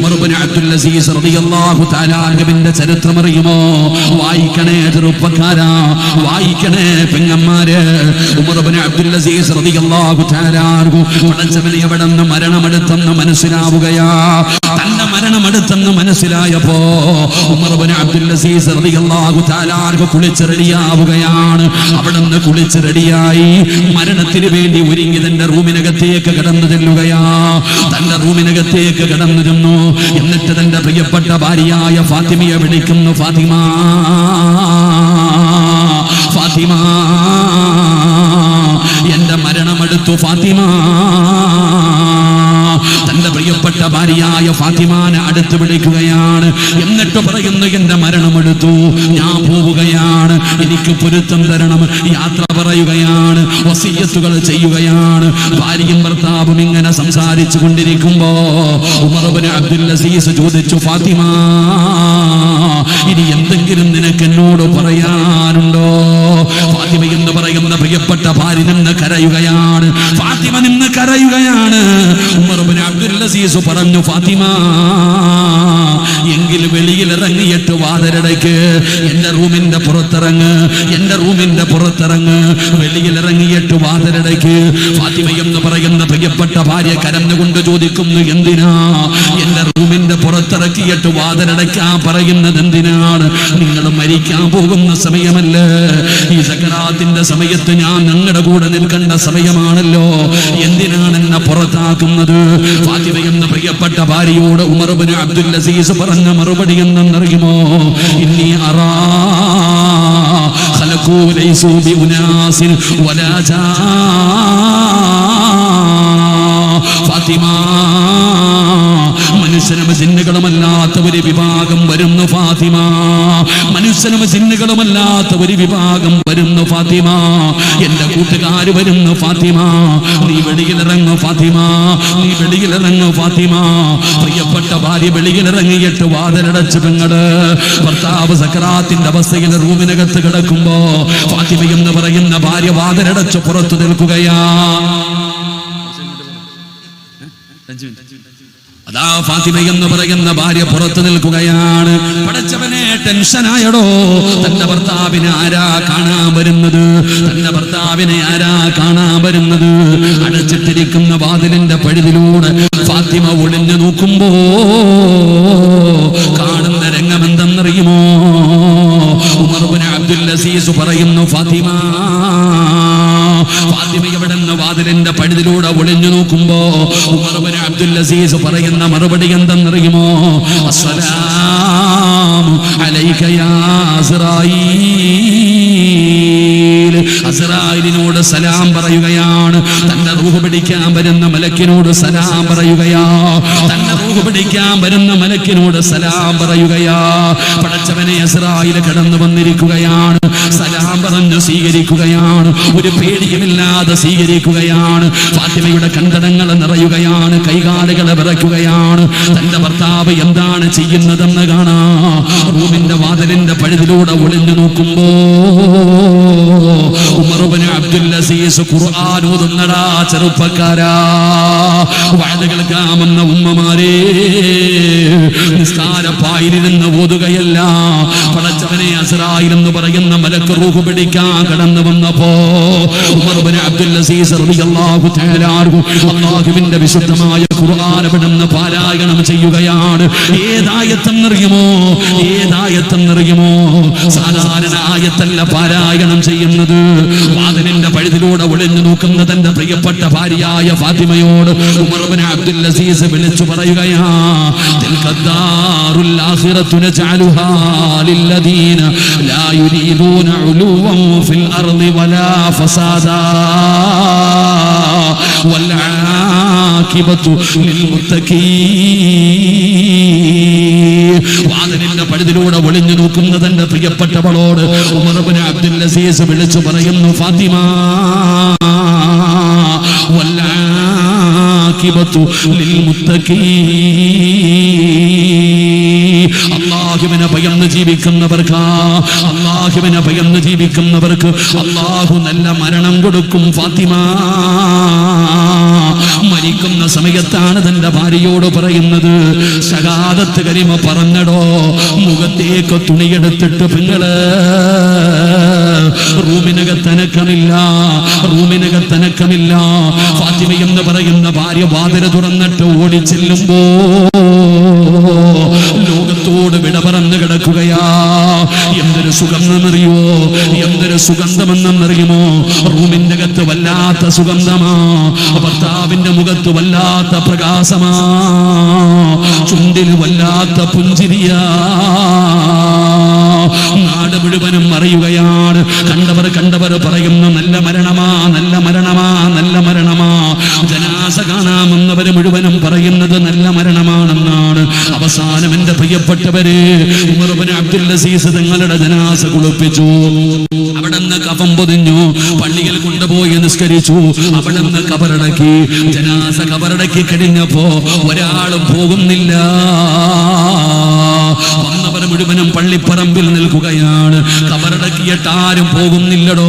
ഉമർ ഇബ്നു അബ്ദുൽ അസീസ് റളിയല്ലാഹു അൻഹുവിന്റെ ചരിത്രം അറിയുമോ? വായിക്കണേ ചെറുപ്പക്കാരാ വായിക്കണേ പെങ്ങന്മാര്. ഉമർ ഇബ്നു അബ്ദുൽ അസീസ് റളിയല്ലാഹു തആല അൻഹു പടച്ചവനെ എവിടെ നിന്ന് മരണമെടുത്തെന്ന് മനസ്സിലാവുകയാ. തന്റെ മരണമെടുത്തെന്ന് മനസ്സിലായപ്പോ ഉമർ ഇബ്നു അബ്ദുൽ അസീസ് റളിയല്ലാഹു തആല അൻഹു കുളിച്ച് റെഡിയാവുകയാണ്. അവിടെ നിന്ന് കുളിച്ച് റെഡിയായി മരണത്തിന് വേണ്ടി ഒരുങ്ങി തന്റെ റൂമിനകത്തേക്ക് കടന്നു ചെല്ലുകയാ. തന്റെ റൂമിനകത്തേക്ക് കടന്നു ചെന്നു. എന്നിട്ട് തന്റെ പ്രിയപ്പെട്ട ഭാര്യയായ ഫാത്തിമയെ വിളിക്കുന്നു ഫാത്തിമ ഫാത്തിമ എന്റെ മരണമെടുത്തു ഫാത്തിമ. പ്രിയപ്പെട്ട ഭാര്യയായ ഫാത്തിമാനെ അടുത്ത് വിളിക്കുകയാണ്. എന്നിട്ട് പറയുന്നു എന്റെ മരണമെടുത്തു ഞാൻ പോവുകയാണ്. എനിക്ക് പൊരുത്തം തരണം. യാത്ര പറയുകയാണ് വസീയത്തുകൾ ചെയ്യുകയാണ്. ഭാര്യയും ഭർത്താവും ഇങ്ങനെ സംസാരിച്ചു കൊണ്ടിരിക്കുമ്പോ ഉമർബിന് അബ്ദുൽ അസീസ് ചോദിച്ചു ഫാത്തിമ ഇനി എന്തെങ്കിലും നിനക്ക് എന്നോട് പറയാനുണ്ടോ? ഫാത്തിമ എന്ന് പറയുന്ന പ്രിയപ്പെട്ട ഭാര്യ നിന്ന് കരയുകയാണ്. ഫാത്തിമ നിന്ന് കരയുകയാണ്. അസീസ് പറഞ്ഞു ഫാത്തിമ. എങ്കിൽ വെളിയിൽ ഇറങ്ങിയിട്ട് വാതിലടയ്ക്ക്. എന്റെ റൂമിന്റെ പുറത്തിറങ്ങ് എന്റെ റൂമിന്റെ പുറത്തിറങ്ങ്. വെളിയിൽ ഇറങ്ങിയിട്ട് വാതിലടയ്ക്ക്. ഫാത്തിമ എന്ന് പറയുന്ന പ്രിയപ്പെട്ട ഭാര്യ കരഞ്ഞുകൊണ്ട് ചോദിക്കുന്നു എന്തിനാ? എന്റെ റൂമിന്റെ പുറത്തിറക്കിയിട്ട് വാതിലടയ്ക്കാൻ പറയുന്നത് എന്തിനാണ്? നിങ്ങൾ മരിക്കാൻ പോകുന്ന സമയമല്ലേ? ഈ സക്കറാത്തിന്റെ സമയത്ത് ഞാൻ നിങ്ങളുടെ കൂടെ നിൽക്കേണ്ട സമയമാണല്ലോ. എന്തിനാണ് എന്നെ പുറത്താക്കുന്നത്? ഫാത്തിമ എന്ന പ്രിയപ്പെട്ട ഭാര്യയോട് ഉമർബിന് അബ്ദുൽ അസീസ് കുറിച്ച് പറഞ്ഞ മറുപടി എന്തെന്നറിയുമോ ഇന്നി അറാ ലൈസു ബി ഉനാസിൻ വലാ ജാ ഫാത്തിമാ മനുഷ്യനും ജിന്നുകളുമല്ലാത്ത ഒരു വിഭാഗം വരുന്നു ഫാത്തിമ. മനുഷ്യനും ജിന്നുകളുമല്ലാത്ത ഒരു വിഭാഗം വരുന്നു ഫാത്തിമ. എന്റെ കൂട്ടുകാർ വരുന്നു ഫാത്തിമ. നീ വെളിയിലിറങ്ങു ഫാത്തിമ. നീ വെളിയിലിറങ്ങു ഫാത്തിമ. പ്രിയപ്പെട്ട ഭാര്യ വെളിയിലിറങ്ങിയിട്ട് വാതിലടച്ച് പെങ്ങൾ. ഭർത്താവ് സക്രാത്തിന്റെ അവസ്ഥയിൽ റൂമിനകത്ത് കിടക്കുമ്പോ ഫാത്തിമ എന്ന് പറയുന്ന ഭാര്യ വാതിലടച്ച് പുറത്തു നിൽക്കുകയാ. അതാ ഫാത്തിമ എന്ന് പറയുന്ന ഭാര്യ പുറത്തു നിൽക്കുകയാണ്. പടച്ചവനെ ടെൻഷനായടോ തന്റെ ഭർത്താവിനെ ആരാ കാണാൻ വരുന്നത്? തന്റെ ഭർത്താവിനെ ആരാ കാണാൻ വരുന്നത്? അടച്ചിട്ടിരിക്കുന്ന വാതിലിന്റെ പഴുതിലൂടെ ഫാത്തിമ ഒളിഞ്ഞു നോക്കുമ്പോ കാണുന്ന രംഗം എന്തെന്നറിയുമോ? ഉമർബിന് അബ്ദുൽ അസീസ് പറയുന്നു ഫാത്തിമ ഫാത്തിമ എവിടെ നിന്ന് വാതിലിന്റെ പഴുതിലൂടെ ഒളിഞ്ഞു നോക്കുമ്പോ അബ്ദുൽ അസീസ് പറയുന്ന മറുപടി എന്തെന്നറിയുമോ? അസ്സലാമു അലൈക യാ അസ്റായീൽ അസ്റായിലിനോട് സലാം പറയുകയാണ്. തന്റെ റൂഹ് പിടിക്കാൻ വരുന്ന മലക്കിനോട് സലാം പറയുകയാ. തന്റെ റൂഹ് പിടിക്കാൻ വരുന്ന മലക്കിനോട് സലാം പറയുകയാ. പടച്ചവനെ ഇസ്രായേൽ കടന്നു വന്നിരിക്കുകയാണ്. സലാം പറഞ്ഞു സ്വീകരിക്കുകയാണ്. ഒരു പേടിയുമില്ലാതെ സ്വീകരിക്കുകയാണ്. ഫാത്തിമയുടെ കണ്ടടങ്ങൾ നിറയുകയാണ് കൈകാലുകളെ വിറയ്ക്കുകയാണ്. തന്റെ ഭർത്താവ് എന്താണ് ചെയ്യുന്നതെന്ന് കാണാ. റൂമിന്റെ വാതിലിന്റെ പഴുതിലൂടെ ഒളിഞ്ഞു നോക്കുമ്പോ ഉമർബിന് അബ്ദുൽ അസീസ് ഖുർആൻ ഓതുന്നടാ ചെറുപ്പക്കാരാ. വയത് കേൾക്കാമെന്ന ഉമ്മമാരെ നിസ്കാരപ്പായിരുന്ന് ഓതുകയല്ല പടച്ചവനെ അസറായിൽ എന്ന് പറയുന്ന മലക്ക് റൂഹ് പിടിക്കാൻ കടന്നു വന്നപ്പോ ഉമർബിന് അബ്ദുൽ അസീസ് റളിയല്ലാഹു തആല അല്ലാഹുവിന്റെ വിശുദ്ധമായ ഖുർആൻ അവിടുന്ന് പാരായണം ചെയ്യുകയാണ്. ഏതായത്തെന്നറിയുമോ? ഏതായത്തെന്നറിയുമോ? സാധാരണ ആയത്തല്ല പാരായണം ചെയ്യുന്നത്. വാതിലിന്റെ പഴുതിലൂടെ ഒളിഞ്ഞു നോക്കുന്ന തന്റെ പ്രിയപ്പെട്ട ഭാര്യയായ ഫാത്തിമയോട് ഉമർബിന് അബ്ദുൽ അസീസ് വിളിച്ചു പറയുകയാ തിൽക്കദ്ദാറുൽ ജഅലുഹാ നജഅലുഹാ ലില്ലദീന ലാ യുരീദൂന ഉലുവൻ ഫിൽ അർളി വലാ ഫസാദാ والعاقبة للمتقين വാതിലിന്റെ പഴുതിലൂടെ ഒളിഞ്ഞു നോക്കുന്ന തന്റെ പ്രിയപ്പെട്ടവളോട് ഉമർബിന് അബ്ദുൽ അസീസ് വിളിച്ചു പറയുന്നു ഫാത്തിമ والعاقبة للمتقين അള്ളാഹുവിനെ ഭയന്ന് ജീവിക്കുന്നവർക്ക് അള്ളാഹുവിനെ ഭയന്ന് ജീവിക്കുന്നവർക്ക് അള്ളാഹു നല്ല മരണം കൊടുക്കും ഫാത്തിമ. മരിക്കുന്ന സമയത്താണ് തന്റെ ഭാര്യയോട് പറയുന്നത്. ശകാദത്ത് കരിമ പറഞ്ഞടോ മുഖത്തേക്ക് തുണിയെടുത്തിട്ട് പിങ്ങൾ. റൂമിനകത്തനക്കമില്ല റൂമിനകത്തനക്കമില്ല ഫാത്തിമ എന്ന് പറയുന്ന ഭാര്യ വാതിര തുറന്നിട്ട് ഓടിച്ചെല്ലുമ്പോ ലോകത്തോട് കിടക്കുകയാ? എന്തൊരു സുഗന്ധമെന്നറിയോ എന്തൊരു സുഗന്ധമെന്നറിയുമോ? റൂമിന്റെ അകത്ത് വല്ലാത്ത സുഗന്ധമാ. ഭർത്താവിന്റെ മുഖത്ത് വല്ലാത്ത പ്രകാശമാ. ചുണ്ടിൽ വല്ലാത്ത പുഞ്ചിരിയാ. നാട് മുഴുവനും അറിയുകയാണ്. കണ്ടവർ കണ്ടവർ പറയുന്നു നല്ല മരണമാ നല്ല മരണമാ നല്ല മരണമാ. ജനാസ കാണാമെന്നവര് മുഴുവനും പ്രിയപ്പെട്ടവര് ഉമർബിൻ അബ്ദുൽ അസീസ് തങ്ങളുടെ ജനാസ കുളിപ്പിച്ചു. അവിടെ നിന്ന് കഫം പൊതിഞ്ഞു. പള്ളിയിൽ കൊണ്ടുപോയി നിസ്കരിച്ചു. അവിടെ നിന്ന് കബറടക്കി. ജനാസ കബറടക്കി കഴിഞ്ഞപ്പോ ഒരാളും പോകുന്നില്ല. വന്നവർ മുഴുവനും പള്ളിപ്പറമ്പിൽ നിൽക്കുകയാണ്. കബറടക്കിയിട്ട് ആരും പോകുന്നില്ലടോ.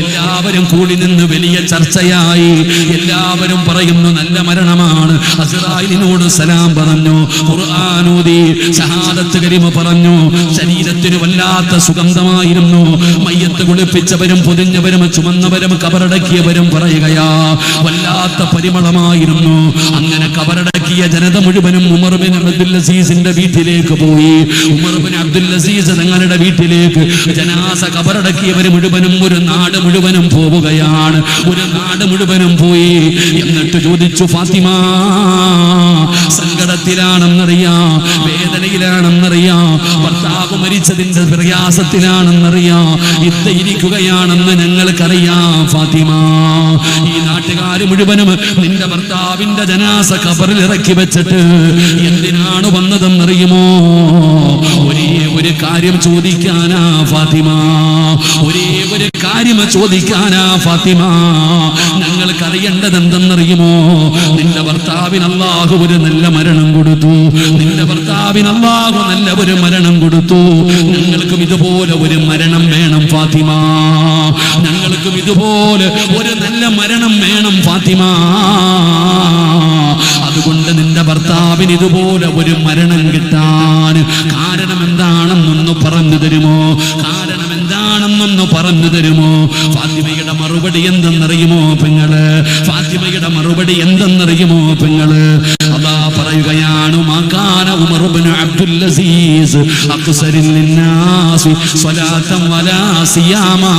എല്ലാവരും കൂടി നിന്ന് വലിയ ചർച്ചയായി. എല്ലാവരും പറയുന്നു നല്ല മരണമാണ്. അസ്രായിലിനോട് സലാം പറഞ്ഞു. ഖുർആാനൂതി ഷഹാദത്ത് കരിമ പറഞ്ഞു. ശരീരത്തിന് വല്ലാത്ത സുഗന്ധമായിരുന്നു. മയ്യത്ത് കുളിപ്പിച്ചവരും പൊതിഞ്ഞവരും ചുമന്നവരും കബറടക്കിയവരും പറയുകയാ വല്ലാത്ത പരിമളമായിരുന്നു. അങ്ങനെ കബറടക്കിയ ജനത മുഴുവനും ഉമർ ബിൻ അബ്ദുൽ അസീസിന്റെ വീട്ടിലേക്ക് പോയി. ബിൻ അബ്ദുൽ അസീസ് തങ്ങളുടെ വീട്ടിലേക്ക് ജനാസ കബറടക്കിയവർ മുഴുവനും ഒരു നാട് മുഴുവനും പോവുകയാണ്. ഒരു നാട് മുഴുവനും പോയി എന്നിട്ട് ചോദിച്ചു ഫാത്തിമ സങ്കടത്തിലാണെന്നറിയാം വേദനയിലാണെന്നറിയാം ഭർത്താവ് മരിച്ചതിന്റെ പ്രയാസത്തിലാണെന്നറിയാം ഇരിക്കുകയാണെന്ന് ഞങ്ങൾക്കറിയാം ഫാത്തിമ. ഈ നാട്ടുകാർ മുഴുവനും നിന്റെ ഭർത്താവിന്റെ ജനാസ കബറിൽ ഇറക്കി വെച്ചിട്ട് എന്തിനാണ് വന്നതെന്നറിയുമോ? കാര്യം ചോദിക്കാനാ ഫാത്തിമ. ഒരേ ഒരു കാര്യം ചോദിക്കാനാ ഫാത്തിമ. ഞങ്ങൾക്ക് അറിയേണ്ടത് എന്തെന്നറിയുമോ നിന്റെ ഭർത്താവിന് ഒരു നല്ല മരണം കൊടുത്തു. നിന്റെ ഭർത്താവിന് നല്ല ഒരു മരണം കൊടുത്തു. ഞങ്ങൾക്കും ഇതുപോലെ ഒരു മരണം വേണം ഫാത്തിമ. ഞങ്ങൾക്കും ഇതുപോലെ ഒരു നല്ല മരണം വേണം ഫാത്തിമ. അതുകൊണ്ട് നിന്റെ ഭർത്താവിന് ഇതുപോലെ ഒരു മരണം കിട്ടാൻ കാരണം എന്താണെന്നൊന്ന് പറഞ്ഞു തരുമോ? കാരണം എന്താണെന്നൊന്ന് പറഞ്ഞു തരുമോ? ഫാത്തിമയുടെ മറുപടി എന്തെന്നറിയുമോ പെങ്ങൾ? ഫാത്തിമയുടെ മറുപടി എന്തെന്നറിയുമോ പെങ്ങൾ? അതാ പറയുകയാണ് മാകാന عمر بن عبد العزيز أقصر للناس صلاة ولا صياما.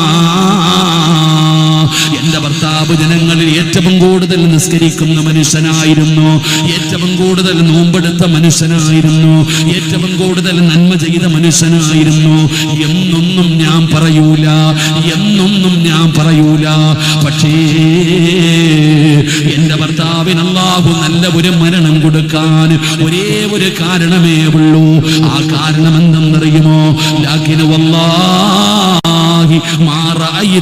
എന്റെ ഭർത്താവ് ജനങ്ങളിൽ ഏറ്റവും കൂടുതൽ നിസ്കരിക്കുന്ന മനുഷ്യനായിരുന്നു. ഏറ്റവും കൂടുതൽ നോമ്പെടുത്ത മനുഷ്യനായിരുന്നു. ഏറ്റവും കൂടുതൽ നന്മ ചെയ്ത മനുഷ്യനായിരുന്നു. എന്നൊന്നും ഞാൻ പറയൂല. എന്നൊന്നും ഞാൻ പറയൂല. പക്ഷേ അള്ളാഹു നല്ല ഒരു മരണം കൊടുക്കാൻ ഒരേ ഒരു കാരണമേ ഉള്ളൂ. ആ കാരണം എന്തെന്നറിയുമോ? മാറായി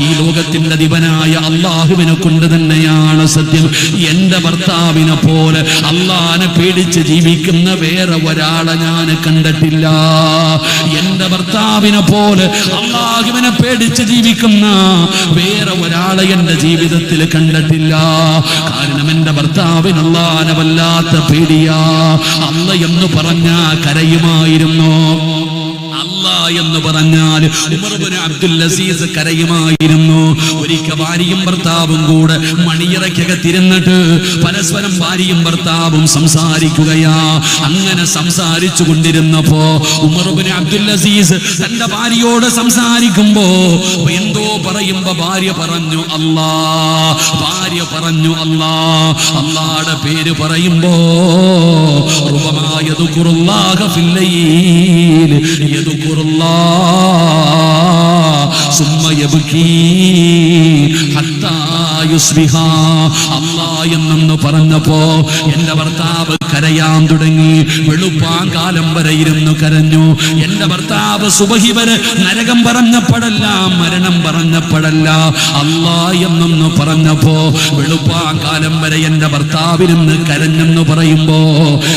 ഈ ലോകത്തിന്റെ ദിവനായ അള്ളാഹുവിനെ കൊണ്ട് തന്നെയാണ് സത്യം. എന്റെ ഭർത്താവിനെ പോലെ അള്ളാനെ പേടിച്ച് ജീവിക്കുന്ന വേറെ ഒരാളെ ഞാൻ കണ്ടിട്ടില്ല. എന്റെ ഭർത്താവിനെ പോലെ അള്ളാഹുവിനെ പേടിച്ച് ജീവിക്കുന്ന വേറെ ഒരാളെ എന്റെ ജീവിതത്തിൽ കണ്ടിട്ടില്ല. കാരണം എന്റെ ഭർത്താവിന് അള്ളാനെ വല്ലാത്ത പേടിയാ. അല്ല എന്ന് പറഞ്ഞ കരയുമായിരുന്നു. എന്ന് പറഞ്ഞാൽ അബ്ദുൽ അസീസ് കരയുമായിരുന്നു. ഒരിക്കൽ ഭാര്യയും ഭർത്താവും കൂടെ മണിയറയ്ക്കകത്തിരുന്നിട്ട് പരസ്പരം ഭാര്യയും ഭർത്താവും സംസാരിക്കുകയാ. അങ്ങനെ സംസാരിച്ചു കൊണ്ടിരുന്നപ്പോ ഉമർബിൻ അബ്ദുൽ അസീസ് തന്റെ ഭാര്യയോട് സംസാരിക്കുമ്പോ എന്തോ പറയുമ്പോ ഭാര്യ പറഞ്ഞു അല്ലാ ഭാര്യ പറഞ്ഞു അല്ലാ. അല്ലാടെ പേര് പറയുമ്പോ രൂപമായതു കുറുല്ലാഹ ഫില്ലയിൽ യതു കുറുല്ലാ സുമ്മ യബ്കീ എന്നു പറഞ്ഞപ്പോ എന്റെ ഭർത്താവ് കരയാൻ തുടങ്ങി. വെളുപ്പാൻ കാലം വരെ ഇരുന്നു കരഞ്ഞു. എന്റെ ഭർത്താവ് സുബഹി വരെ നരകം പറഞ്ഞപ്പോഴല്ല മരണം പറഞ്ഞപ്പോഴല്ല. അള്ളാ എന്നൊന്ന് പറഞ്ഞപ്പോ വെളുപ്പാങ്കാലം വരെ എന്റെ ഭർത്താവിനെന്ന് കരഞ്ഞെന്ന് പറയുമ്പോ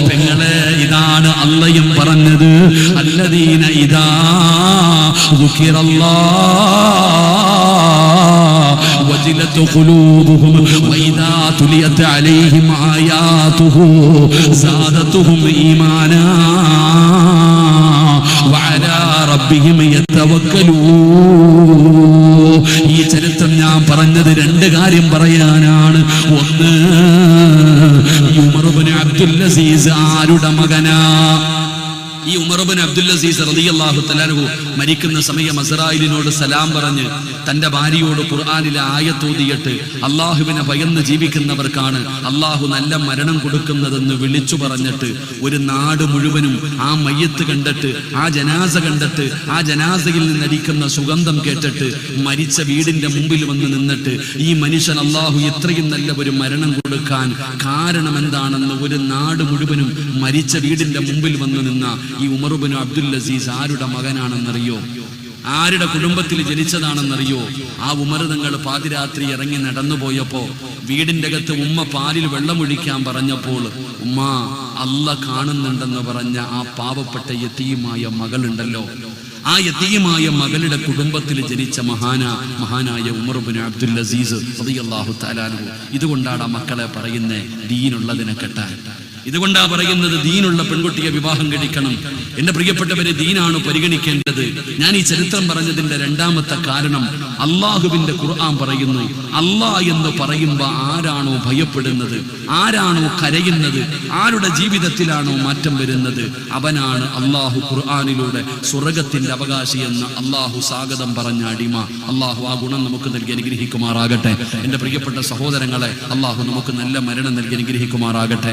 പെങ്ങളെ ഇതാണ് അള്ളയും പറഞ്ഞത്. അല്ലദീന ഇതാ ദുഃഖിറല്ലാ وجلت قلوبهم وإذا تليت عليهم آياته زادتهم إيمانا وعلى ربهم يتوكلون ഈ ചരിത്രം ഞാൻ പറഞ്ഞത് രണ്ട് കാര്യം പറയാനാണ് ഒന്ന് ഈ ഉമറുബിന് അബ്ദുൽ അസീസ് ആരുടെ മകനാ ഈ ഉമർബിൻ അബ്ദുൽ അസീസ് റളിയല്ലാഹു തആലാഹു മരിക്കുന്ന സമയം അസറായിലിനോട് സലാം പറഞ്ഞ് തന്റെ ഭാര്യയോട് ഖുർആാനിലെ ആയത്തോതിയിട്ട് അള്ളാഹുവിനെ ഭയന്ന് ജീവിക്കുന്നവർക്കാണ് അള്ളാഹു നല്ല മരണം കൊടുക്കുന്നതെന്ന് വിളിച്ചു പറഞ്ഞിട്ട് ഒരു നാട് മുഴുവനും ആ മയ്യത്ത് കണ്ടിട്ട് ആ ജനാസ കണ്ടിട്ട് ആ ജനാസയിൽ നിന്നടിക്കുന്ന സുഗന്ധം കേട്ടിട്ട് മരിച്ച വീടിന്റെ മുമ്പിൽ വന്ന് നിന്നിട്ട് ഈ മനുഷ്യൻ അള്ളാഹു ഇത്രയും നല്ല ഒരു മരണം കൊടുക്കാൻ കാരണം എന്താണെന്ന് ഒരു നാട് മുഴുവനും മരിച്ച വീടിന്റെ മുമ്പിൽ വന്ന് നിന്ന ഈ ഉമറുബിന് അബ്ദുൽ അസീസ് ആരുടെ മകനാണെന്നറിയോ? ആരുടെ കുടുംബത്തിൽ ജനിച്ചതാണെന്നറിയോ? ആ ഉമർ തങ്ങൾ പാതിരാത്രി ഇറങ്ങി നടന്നു പോയപ്പോ വീടിന്റെ അകത്ത് ഉമ്മ പാലിൽ വെള്ളമൊഴിക്കാൻ പറഞ്ഞപ്പോൾ ഉമ്മ അല്ല കാണുന്നുണ്ടെന്ന് പറഞ്ഞ ആ പാവപ്പെട്ട യത്തീമായ മകളുണ്ടല്ലോ. ആ യതീമായ മകളുടെ കുടുംബത്തിൽ ജനിച്ച മഹാന മഹാനായ ഉമർബിൻ അബ്ദുൽ അസീസ് റളിയല്ലാഹു തആലാഹു ഇതുകൊണ്ടാണ് ആ മക്കളെ പറയുന്നേ ദീനുള്ളതിനെ കെട്ടാൻ. ഇതുകൊണ്ടാ പറയുന്നത് ദീനുള്ള പെൺകുട്ടിയെ വിവാഹം കഴിക്കണം. എന്റെ പ്രിയപ്പെട്ടവരെ ദീനാണ് പരിഗണിക്കേണ്ടത്. ഞാൻ ഈ ചരിത്രം പറഞ്ഞതിന്റെ രണ്ടാമത്തെ കാരണം അള്ളാഹുവിന്റെ ഖുർആൻ പറയുന്നു അള്ളാ എന്ന് പറയുമ്പോ ആരാണോ ഭയപ്പെടുന്നത് ആരാണോ കരയുന്നത് ആരുടെ ജീവിതത്തിലാണോ മാറ്റം വരുന്നത് അവനാണ് അള്ളാഹു ഖുർആാനിലൂടെ സ്വർഗത്തിന്റെ അവകാശി എന്ന് അള്ളാഹു സ്വാഗതം പറഞ്ഞ അടിമ. അള്ളാഹു ആ ഗുണം നമുക്ക് നൽകി അനുഗ്രഹിക്കുമാറാകട്ടെ. എന്റെ പ്രിയപ്പെട്ട സഹോദരങ്ങളെ അള്ളാഹു നമുക്ക് നല്ല മരണം നൽകി അനുഗ്രഹിക്കുമാറാകട്ടെ.